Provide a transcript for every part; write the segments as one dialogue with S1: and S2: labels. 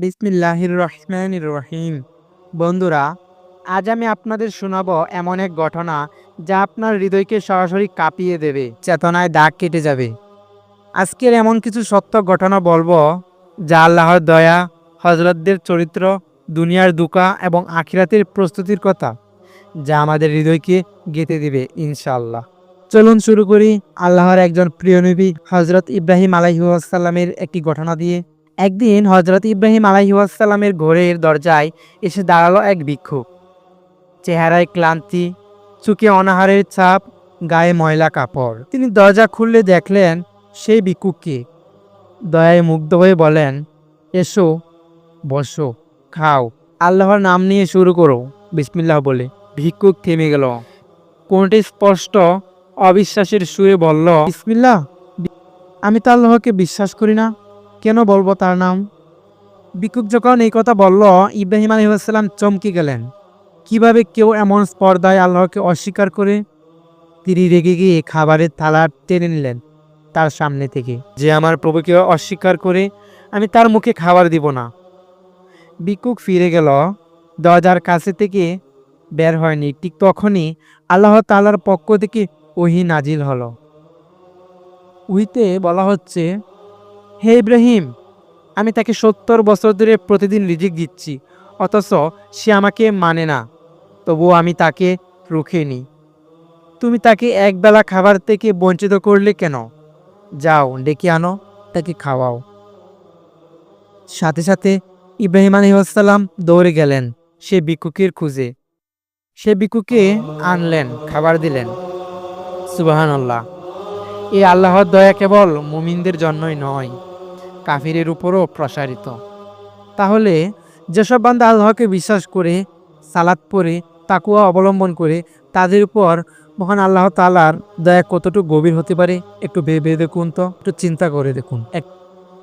S1: বিসমিল্লাহির রহমানির রহিম। বন্ধুরা, আজ আমি আপনাদের শোনাবো এমন এক ঘটনা যা আপনার হৃদয়কে সরাসরি কাঁপিয়ে দেবে, চেতনায় দাগ কেটে যাবে। আজকের এমন কিছু সত্য ঘটনা বলব যা আল্লাহর দয়া হজরতদের চরিত্র, দুনিয়ার দুকা এবং আখিরাতের প্রস্তুতির কথা, যা আমাদের হৃদয়কে গেঁথে দিবে ইনশাল্লাহ চলুন শুরু করি আল্লাহর একজন প্রিয় নবী হজরত ইব্রাহিম আলাইহাসাল্লামের একটি ঘটনা দিয়ে। একদিন হজরত ইব্রাহিম আলাইহাসাল্লামের ঘরের দরজায় এসে দাঁড়াল এক ভিক্ষুক। চেহারায় ক্লান্তি চুকে অনাহারের ছাপ, গায়ে ময়লা কাপড়। তিনি দরজা খুললে দেখলেন সেই ভিক্ষুককে। দয়ায় মুগ্ধ হয়ে বলেন, এসো, বসো, খাও, আল্লাহর নাম নিয়ে শুরু করো। বিসমিল্লাহ বলে। ভিক্ষুক থেমে গেল। কোনটি স্পষ্ট, অবিশ্বাসের সুরে বলল, বিসমিল্লাহ, আমি তো আল্লাহকে বিশ্বাস করি না। কেন বলব তার নাম? ভিক্ষুক যখন এই কথা বলল, ইব্রাহিম আলহিহাস্লাম চমকে গেলেন। কীভাবে কেউ এমন স্পর্ধায় আল্লাহকে অস্বীকার করে? তিনি রেগে গিয়ে খাবারের থালা টেনে নিলেন তার সামনে থেকে। যে আমার প্রভুকে অস্বীকার করে আমি তার মুখে খাবার দিব না। ভিক্ষুক ফিরে গেল, দরজার কাছে থেকে বের হয়নি। ঠিক তখনই আল্লাহ তালার পক্ষ থেকে ওহি নাজিল হলো। উহিতে বলা হচ্ছে হে ইব্রাহিম, আমি তাকে সত্তর বছর ধরে প্রতিদিন রিজিক দিচ্ছি, অথচ সে আমাকে মানে না, তবুও আমি তাকে রুখে নিই। তুমি তাকে একবেলা খাবার থেকে বঞ্চিত করলে কেন? যাও, ডেকে আনো, তাকে খাওয়াও। সাথে সাথে ইব্রাহিম আলহিহাসাল্লাম দৌড়ে গেলেন, সে ভিক্ষুকের খুঁজে। সে ভিক্ষুকে আনলেন, খাবার দিলেন। সুবাহান আল্লাহ এই আল্লাহর দয়া কেবল মুমিনদের জন্যই নয় কাফিরের উপরও প্রসারিত। তাহলে যেসব বান্দা আল্লাহকে বিশ্বাস করে, সালাত পরে, তাকুয়া অবলম্বন করে, তাদের উপর মহান আল্লাহ তালার দয়া কতটুকু গভীর হতে পারে একটু ভেবে দেখুন তো, একটু চিন্তা করে দেখুন। এক-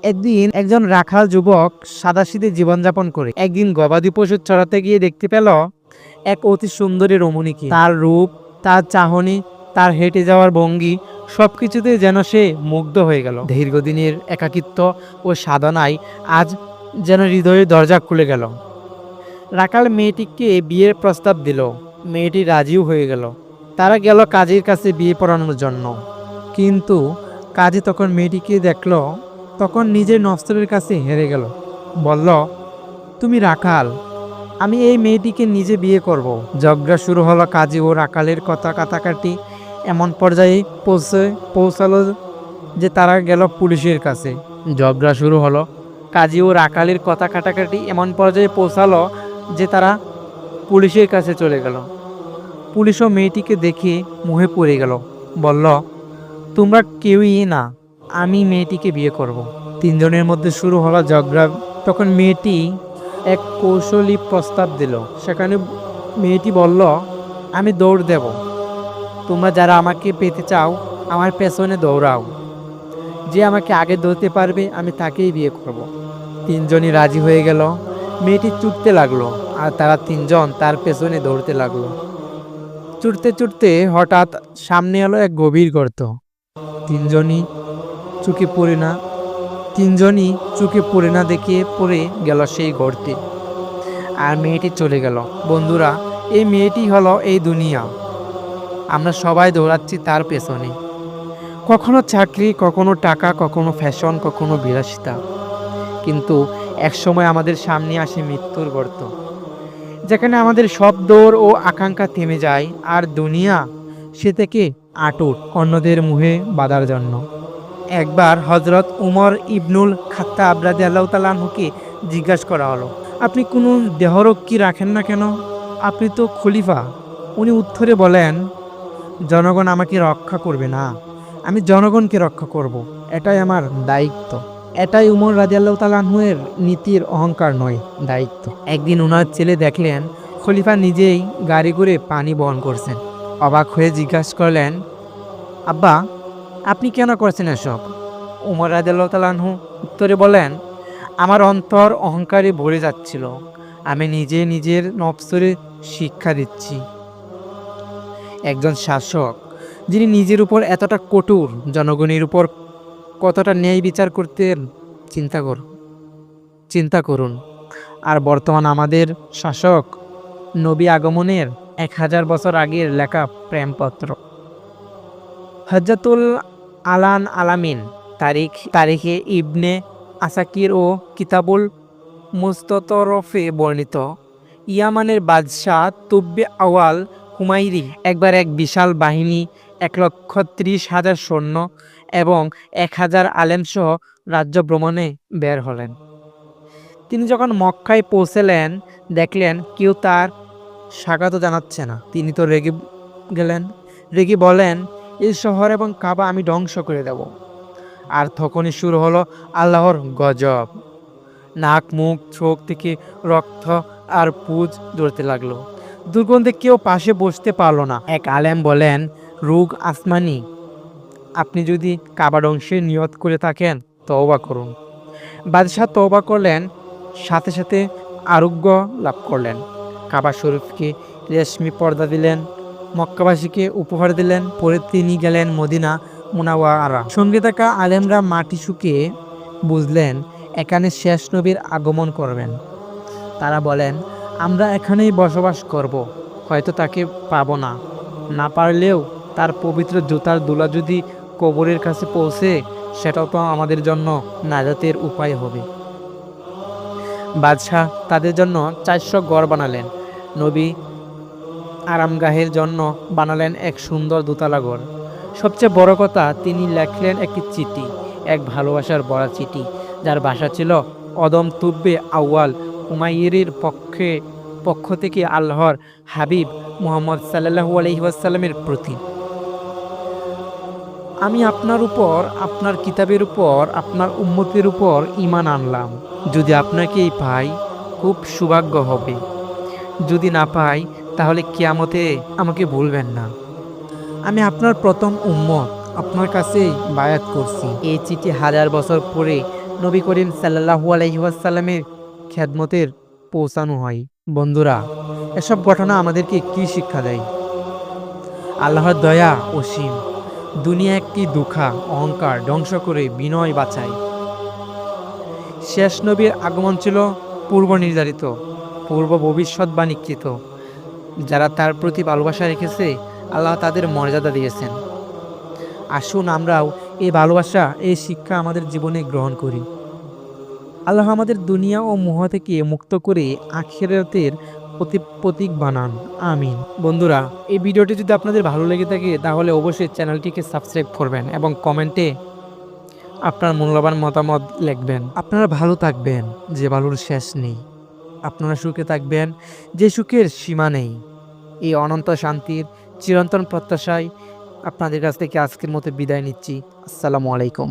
S1: একদিন একজন রাখাল যুবক সাদাসিদে জীবনযাপন করে। একদিন গবাদি পশু চড়াতে গিয়ে দেখতে পেল এক অতি সুন্দরী রমণীকে। তার রূপ, তার চাহনি তার হেঁটে যাওয়ার ভঙ্গি সব কিছুতে যেন সে মুগ্ধ হয়ে গেল। দীর্ঘদিনের একাকিত্ব ও সাধনায় আজ যেন হৃদয়ের দরজা খুলে গেল। রাখাল মেয়েটিকে বিয়ের প্রস্তাব দিল। মেয়েটি রাজিও হয়ে গেল। তারা গেল কাজীর কাছে বিয়ে পড়ানোর জন্য। কিন্তু কাজী তখন মেয়েটিকে দেখল? তখন নিজের নস্তরের কাছে হেরে গেল। বলল, তুমি রাখাল আমি এই মেয়েটিকে নিজে বিয়ে করব। ঝগড়া শুরু হলো কাজী ও রাখালের কথা কাটাকাটি এমন পর্যায়ে পৌঁছে, পৌঁছালো যে তারা গেল পুলিশের কাছে। ঝগড়া শুরু হলো। কাজী ও রাখালের কথা কাটাকাটি এমন পর্যায়ে পৌঁছালো যে তারা পুলিশের কাছে চলে গেল। পুলিশও মেয়েটিকে দেখে মুহে পড়ে গেল। বলল, তোমরা কেউই না, আমি মেয়েটিকে বিয়ে করব। তিনজনের মধ্যে শুরু হলো ঝগড়া। তখন মেয়েটি এক কৌশলী প্রস্তাব দিল। সেখানে মেয়েটি বলল, আমি দৌড় দেব। তোমরা যারা আমাকে পেতে চাও, আমার পেছনে দৌড়াও। যে আমাকে আগে দৌড়তে পারবে, আমি তাকেই বিয়ে করব। তিনজনই রাজি হয়ে গেল। মেয়েটি চুটতে লাগল, আর তারা তিনজন তার পেছনে দৌড়তে লাগল। ছুটতে চুটতে হঠাৎ সামনে এলো এক গভীর গর্ত। তিনজনই চুকে পড়ে না, তিনজনই চুকে পড়ে না দেখে পড়ে গেল সেই গর্তে। আর মেয়েটি চলে গেল। বন্ধুরা, এই মেয়েটি হলো এই দুনিয়া। আমরা সবাই দৌড়াচ্ছি তার পেছনে। কখনো চাকরি, কখনো টাকা, কখনো ফ্যাশন কখনো বিলাসিতা। কিন্তু একসময় আমাদের সামনে আসে মৃত্যুর গর্ত। যেখানে আমাদের সব দৌড় ও আকাঙ্ক্ষা থেমে যায় আর দুনিয়া সে থেকে আটুট অন্যদের মুহে বাঁধার জন্য। একবার হজরত উমর ইবনুল খাত্তা আবরাদি আল্লাহ তালাহুকে জিজ্ঞাসা করা হলো, আপনি কোনো দেহরক্ষী রাখেন না কেন? আপনি তো খলিফা। উনি উত্তরে বলেন জনগণ আমাকে রক্ষা করবে না। আমি জনগণকে রক্ষা করব। এটাই আমার দায়িত্ব। এটাই উমর রাজিয়াল্লাহ তালাহুয়ের নীতির অহংকার নয়, দায়িত্ব। একদিন ওনার ছেলে দেখলেন, খলিফা নিজেই গাড়ি করে পানি বহন করছেন। অবাক হয়ে জিজ্ঞাসা করলেন, আব্বা, আপনি কেন করছেন এসব? উমর রাজিয়াল্লাহ তালাহু উত্তরে বলেন, আমার অন্তর অহংকারে ভরে যাচ্ছিল। আমি নিজে নিজের নবসরে শিক্ষা দিচ্ছি। একজন শাসক, যিনি নিজের উপর এতটা কঠোর, জনগণের উপর কতটা ন্যায় বিচার করতেন চিন্তা কর, চিন্তা করুন। আর বর্তমান আমাদের শাসক নবী আগমনের এক হাজার বছর আগের লেখা প্রেমপত্র। হজরতুল আলান আলামিন, তারিখ, তারিখে ইবনে আসাকির ও কিতাবুল মুস্ততরফে বর্ণিত। ইয়ামানের বাদশাহ তুব্বে আওয়াল হুমাইরি একবার এক বিশাল বাহিনী এক লক্ষ ত্রিশ হাজার সৈন্য এবং এক হাজার আলেমসহ রাজ্য ভ্রমণে বের হলেন। তিনি যখন মক্কায় পৌঁছলেন, দেখলেন কেউ তার স্বাগত জানাচ্ছে না। তিনি তো রেগে গেলেন। রেগে বলেন, এই শহর এবং কাবা আমি ধ্বংস করে দেব। আর তখনই শুরু হলো আল্লাহর গজব। নাক, মুখ, চোখ থেকে রক্ত আর পুজ ধরতে লাগল। দুর্গন্ধে কেউ পাশে বসতে পারল না। এক আলেম বলেন, রোগ আসমানি। আপনি যদি কাবার অংশে নিয়ত করে থাকেন, তওবা করুন। বাদশাহ তওবা করলেন, সাথে সাথে আরোগ্য লাভ করলেন। কাবা শরীফকে রেশমি পর্দা দিলেন, মক্কাবাসীকে উপহার দিলেন, পরে তিনি গেলেন মদিনা মুনাওয়ারা সঙ্গে থাকা আলেমরা মাটি শুকিয়ে বুঝলেন, এখানে শেষ নবীর আগমন করবেন। তারা বলেন আমরা এখানেই বসবাস করব, হয়তো তাকে পাব না। না পারলেও তার পবিত্র জুতার দুলা যদি কবরের কাছে পৌঁছে, সেটাও তো আমাদের জন্য নাজাতের উপায় হবে। বাদশাহ তাদের জন্য চারশো গড় বানালেন। নবী আরামগাহের জন্য বানালেন এক সুন্দর দোতলা ঘর। সবচেয়ে বড় কথা, তিনি লেখলেন একটি চিঠি, এক ভালোবাসার বড়া চিঠি, যার ভাষা ছিল, অদম তুব্বে আউয়াল উমাইরির পক্ষে, পক্ষ থেকে আল্লাহর হাবিব মুহাম্মদ সাল্লাহু আলহিহাসাল্লামের প্রতি। আমি আপনার উপর, আপনার কিতাবের উপর, আপনার উম্মতের উপর ইমান আনলাম। যদি আপনাকেই পাই, খুব সৌভাগ্য হবে। যদি না পাই, তাহলে কিয়ামতে আমাকে ভুলবেন না। আমি আপনার প্রথম উম্মত, আপনার কাছেই বায়াত করছি। এই চিঠি হাজার বছর পরে নবী করিম সাল্লাহু আলহিহাসাল্লামের খ্যাদমতের পৌঁছানো হয়। বন্ধুরা, এসব ঘটনা আমাদেরকে কি শিক্ষা দেয়? আল্লাহর দয়া অসীম। দুনিয়া একটি দুঃখা, অহংকার, ধ্বংস করে বিনয় বাঁচায়। শেষ নবীর আগমন ছিল পূর্ব নির্ধারিত, পূর্ব ভবিষ্যৎবাণীকৃত যারা তার প্রতি ভালোবাসা রেখেছে, আল্লাহ তাদের মর্যাদা দিয়েছেন। আসুন আমরাও এই ভালোবাসা, এই শিক্ষা আমাদের জীবনে গ্রহণ করি। আল্লাহ আমাদের দুনিয়া ও মোহ থেকে মুক্ত করে আখিরাতের প্রতি প্রতীক বানান। আমিন। বন্ধুরা, এই ভিডিওটি যদি আপনাদের ভালো লেগে থাকে, তাহলে অবশ্যই চ্যানেলটিকে সাবস্ক্রাইব করবেন এবং কমেন্টে আপনার মূল্যবান মতামত লিখবেন। আপনারা ভালো থাকবেন, যে ভালোর শেষ নেই। আপনারা সুখে থাকবেন, যে সুখের সীমা নেই। এই অনন্ত শান্তির চিরন্তন প্রত্যাশায় আপনাদের কাছ থেকে আজকের মতো বিদায় নিচ্ছি। আসসালামু আলাইকুম।